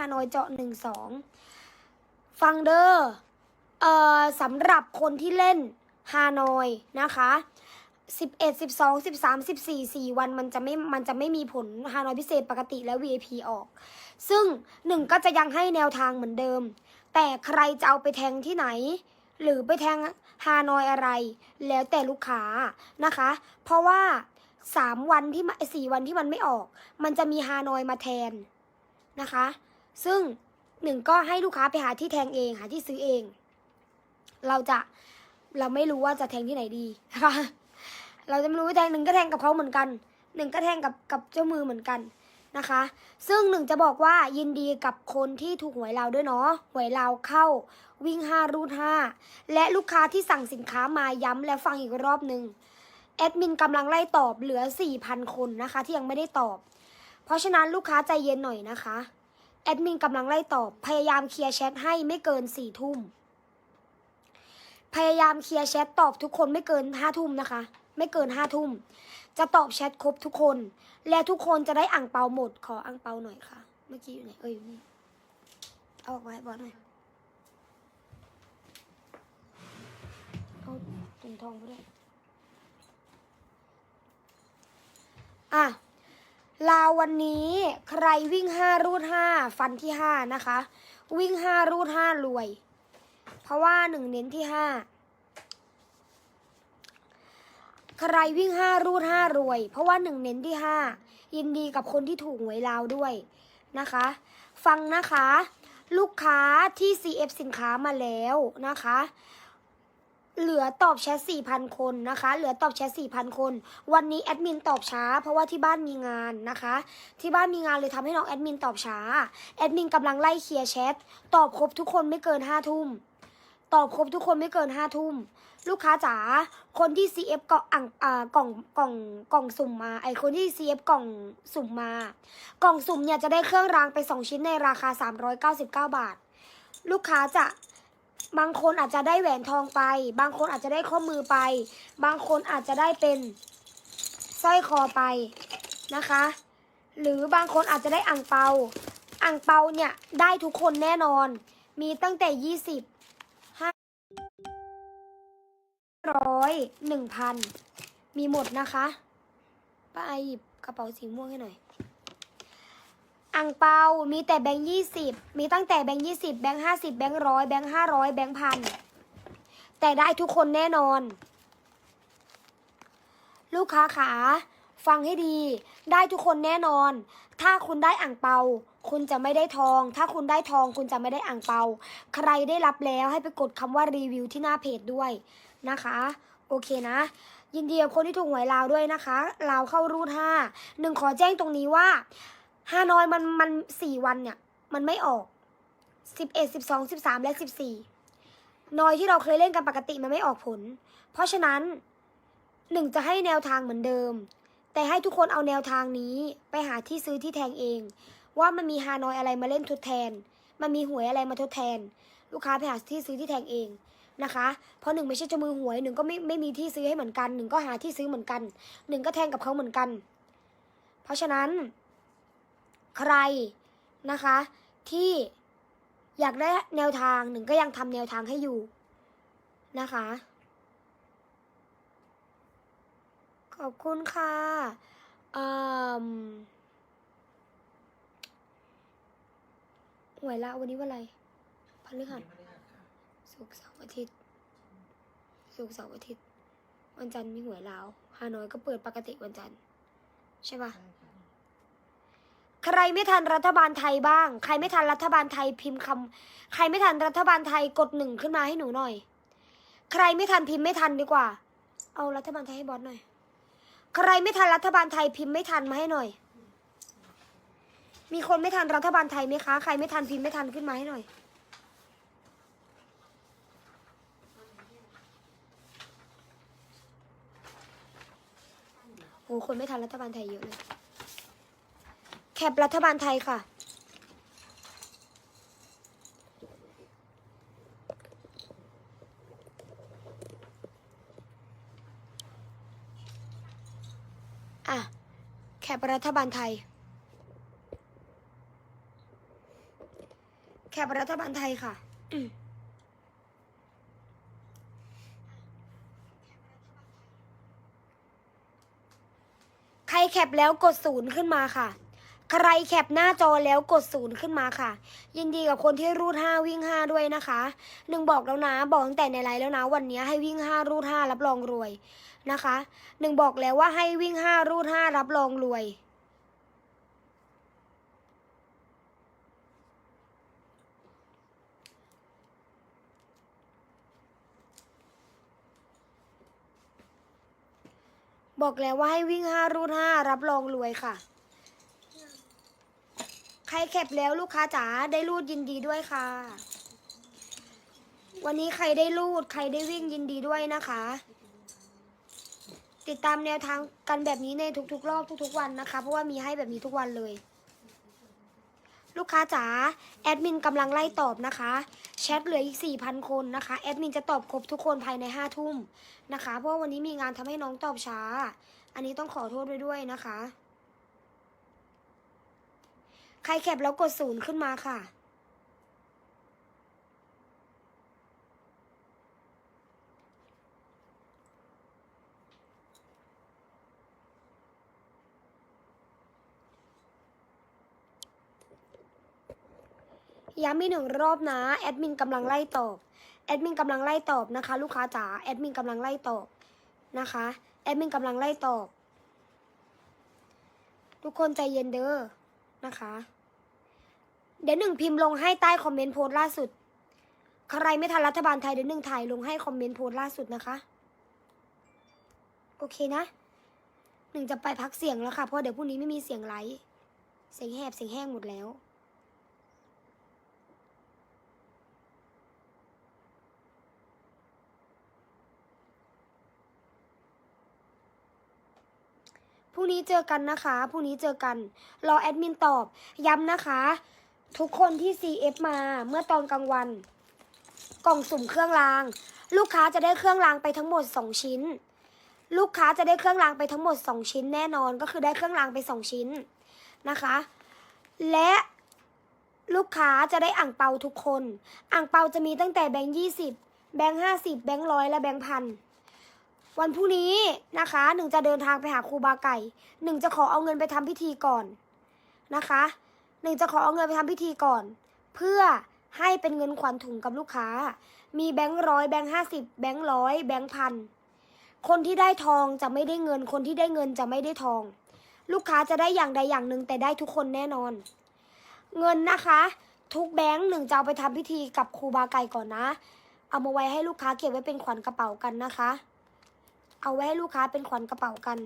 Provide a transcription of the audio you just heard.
ฮานอยเจาะหนึ่งสองฟังเดอร์เอ่อสำหรับคนที่เล่นฮานอยนะคะสิบเอ็ดสิบสองสิบสามสิบสี่สี่วันมันจะไม่มันจะไม่มีผลฮานอยพิเศษปกติและ VIP ออก ซึ่งหนึ่งก็จะยังให้แนวทางเหมือนเดิม แต่ใครจะเอาไปแทงที่ไหน หรือไปแทงฮานอยอะไร แล้วแต่ลูกค้านะคะ เพราะว่าสามวันที่สี่วันที่มันไม่ออก มันจะมีฮานอยมาแทนนะคะ ซึ่งหนึ่งก็ให้ลูกค้าไปหาที่แทงเองหาที่ซื้อเอง เราจะเราไม่รู้ว่าจะแทงที่ไหนดีนะคะเราจะไม่รู้ว่าแทงหนึ่งก็แทงกับเขาเหมือนกันหนึ่งก็แทงกับกับเจ้ามือเหมือนกันนะคะ ซึ่งหนึ่งจะบอกว่ายินดีกับคนที่ถูกหวยเราด้วยเนาะหวยเราเข้าวิ่งห้ารูดห้าและลูกค้าที่สั่งสินค้ามาย้ำและฟังอีกรอบหนึ่งแอดมินกำลังไล่ตอบเหลือ 4,000 คนนะคะ ที่ยังไม่ได้ตอบ เพราะฉะนั้นลูกค้าใจเย็นหน่อยนะคะ แอดมินกำลังไล่ตอบ พยายามเคลียร์แชทให้ไม่เกินสี่ทุ่ม พยายามเคลียร์แชทตอบทุกคนไม่เกินห้าทุ่มนะคะ ไม่เกินห้าทุ่ม จะตอบแชทครบทุกคน และทุกคนจะได้อ่างเปาหมด ขออ่างเปาหน่อยค่ะ เมื่อกี้อยู่ไหน เอ้ยอยู่นี่ เอาออกมาให้บอสหน่อย เอาถุงทองไปด้วย อะ ลาววันนี้ใครวิ่งห้ารูดห้าฟันที่ห้านะคะ วิ่งห้ารูดห้ารวย เพราะว่าหนึ่งเน้นที่ห้าใครวิ่งห้ารูดห้ารวย เพราะว่าหนึ่งเน้นที่ห้ายินดีกับคนที่ถูกหวยลาวด้วยนะคะ ฟังนะคะ ลูกค้าที่ CF สินค้ามาแล้วนะคะ เหลือตอบแชท4,000 คนนะคะ เหลือตอบแชท4,000 คน วันนี้แอดมินตอบช้า เพราะว่าที่บ้านมีงานนะคะ ที่บ้านมีงานเลยทำให้น้องแอดมินตอบช้า แอดมินกำลังไล่เคลียร์แชท ตอบครบทุกคนไม่เกิน5ทุ่ม ตอบครบทุกคนไม่เกิน5ทุ่ม ลูกค้าจ๋า คนที่ CF กล่องอ่างอ่ากล่องกล่องกล่องสุ่มมา ไอคนที่ CF กล่องสุ่มมา กล่องสุ่มเนี่ยจะได้เครื่องรางไป2ชิ้นในราคา 399 บาท ลูกค้าจะ บางคนอาจจะได้แหวนทองไป บางคนอาจจะได้ข้อมือไป บางคนอาจจะได้เป็นสร้อยคอไปนะคะ หรือบางคนอาจจะได้อ่างเปาอ่างเปาเนี่ยได้ทุกคนแน่นอน มีตั้งแต่ยี่สิบห้าร้อยหนึ่งพันมีหมดนะคะป้าไอหยิบกระเป๋าสีม่วงให้หน่อย อ่างเปา มีแต่แบงค์ยี่สิบมีตั้งแต่แบงค์ยี่สิบแบงค์ห้าสิบแบงค์ร้อยแบงค์ห้าร้อยแบงค์พันแต่ได้ทุกคนแน่นอน ลูกค้าขา ฟังให้ดี ได้ทุกคนแน่นอน ถ้าคุณได้อ่างเปา คุณจะไม่ได้ทอง ถ้าคุณได้ทองคุณจะไม่ได้อ่างเปา ใครได้รับแล้วให้ไปกดคำว่ารีวิวที่หน้าเพจด้วยนะคะ โอเคนะยินดีกับคนที่ถูกหวยลาวด้วยนะคะ ลาวเข้ารูดห้าหนึ่งขอแจ้งตรงนี้ว่า ฮานอยมันมันสี่วันเนี่ย มันไม่ออกสิบเอ็ดสิบสองสิบสามและสิบสี่นอยที่เราเคยเล่นกันปกติมันไม่ออกผล เพราะฉะนั้นหนึ่งจะให้แนวทางเหมือนเดิม แต่ให้ทุกคนเอาแนวทางนี้ไปหาที่ซื้อที่แทงเอง ว่ามันมีฮานอยอะไรมาเล่นทดแทน มันมีหวยอะไรมาทดแทน ลูกค้าไปหาที่ซื้อที่แทงเองนะคะ เพราะหนึ่งไม่ใช่เจ้ามือหวยหนึ่งก็ไม่ไม่มีที่ซื้อให้เหมือนกันหนึ่งก็หาที่ซื้อเหมือนกันหนึ่งก็แทงกับเขาเหมือนกัน เพราะฉะนั้น ใครนะคะ ที่อยากได้แนวทางหนึ่งก็ยังทำแนวทางให้อยู่นะคะ ขอบคุณค่ะอืมหวยละวันนี้วันอะไรพฤหัสศุกร์เสาร์อาทิตย์ศุกร์เสาร์อาทิตย์ วันจันทร์มีหวยลาวฮานอยก็เปิดปกติวันจันทร์ใช่ปะ ใครไม่ทันรัฐบาลไทยบ้าง ใครไม่ทันรัฐบาลไทยพิมพ์คำใครไม่ทันรัฐบาลไทยกดหนึ่งขึ้นมาให้หนูหน่อย ใครไม่ทันพิมพ์ไม่ทันดีกว่า เอารัฐบาลไทยให้บอสหน่อย ใครไม่ทันรัฐบาลไทยพิมพ์ไม่ทันมาให้หน่อย มีคนไม่ทันรัฐบาลไทยไหมคะ ใครไม่ทันพิมพ์ไม่ทันขึ้นมาให้หน่อยโอ้คนไม่ทันรัฐบาลไทยเยอะเลย ปรัฐบาลไทยค่ะ อะ แคปรัฐบาลไทย แคปรัฐบาลไทยค่ะใครแคปแล้วกดศูนย์ขึ้นมาค่ะ ใครแคปหน้าจอแล้วกดศูนย์ขึ้นมาค่ะ ยินดีกับคนที่รูดห้าวิ่งห้าด้วยนะคะหนึ่งบอกแล้วนะ บอกตั้งแต่ในไลน์แล้วนะ วันนี้ให้วิ่งห้ารูดห้ารับรองรวยนะคะหนึ่งบอกแล้วว่าให้วิ่งห้ารูดห้ารับรองรวยบอกแล้วว่าให้วิ่งห้ารูดห้ารับรองรวยค่ะ รแคปแล้วลูกค้าจ๋าได้รูดยินดีด้วยค่ะ วันนี้ใครได้รูดใครได้วิ่งยินดีด้วยนะคะ ติดตามแนวทางกันแบบนี้ในทุกๆ รอบทุกๆวันนะคะ เพราะว่ามีให้แบบนี้ทุกวันเลย ลูกค้าจ๋าแอดมินกำลังไล่ตอบนะคะแชทเหลืออีก4,000 คนนะคะแอดมินจะตอบครบทุกคนภายใน5ทุ่มนะคะ เพราะว่าวันนี้มีงานทำให้น้องตอบช้า อันนี้ต้องขอโทษไว้ด้วยนะคะ ใครแคปแล้วกดศูนย์ขึ้นมาค่ะ ย้ำอีกหนึ่งรอบนะ แอดมินกำลังไล่ตอบ แอดมินกำลังไล่ตอบนะคะ ลูกค้าจ๋า แอดมินกำลังไล่ตอบนะคะ แอดมินกำลังไล่ตอบ ทุกคนใจเย็นเด้อ นะคะ เดี๋ยวหนึ่งพิมพ์ลงให้ใต้คอมเมนต์โพสต์ล่าสุด ใครไม่ทันรัฐบาลไทยเดี๋ยวหนึ่งถ่ายลงให้คอมเมนต์โพสต์ล่าสุดนะคะ โอเคนะ หนึ่งจะไปพักเสียงแล้วค่ะ เพราะเดี๋ยวพรุ่งนี้ไม่มีเสียงไลฟ์เสียงแหบเสียงแห้งหมดแล้ว พรุ่งนี้เจอกันนะคะพรุ่งนี้เจอกัน รอแอดมินตอบ ย้ำนะคะ ทุกคนที่ CF มาเมื่อตอนกลางวัน กล่องสุ่มเครื่องราง ลูกค้าจะได้เครื่องรางไปทั้งหมด 2 ชิ้น ลูกค้าจะได้เครื่องรางไปทั้งหมด 2 ชิ้นแน่นอนก็คือได้เครื่องรางไป 2 ชิ้นนะคะ และลูกค้าจะได้อ่างเปาทุกคน อ่างเปาจะมีตั้งแต่แบงค์ยี่สิบแบงค์ห้าสิบแบงค์ร้อยและแบงค์พัน วันพรุ่งนี้นะคะหนึ่งจะเดินทางไปหาครูบาไก่หนึ่งจะขอเอาเงินไปทำพิธีก่อนนะคะหนึ่งจะขอเอาเงินไปทำพิธีก่อน เพื่อให้เป็นเงินขวัญถุงกับลูกค้า มีแบงค์ร้อยแบงค์ห้าสิบแบงค์ร้อยแบงค์พันคนที่ได้ทองจะไม่ได้เงิน คนที่ได้เงินจะไม่ได้ทอง ลูกค้าจะได้อย่างใดอย่างหนึ่งแต่ได้ทุกคนแน่นอน เงินนะคะ ทุกแบงค์หนึ่งจะเอาไปทำพิธีกับครูบาไก่ก่อนนะ เอามาไว้ให้ลูกค้าเก็บไว้เป็นขวัญกระเป๋ากันนะคะ เอาไว้ให้ลูกค้าเป็นขวัญกระเป๋ากัน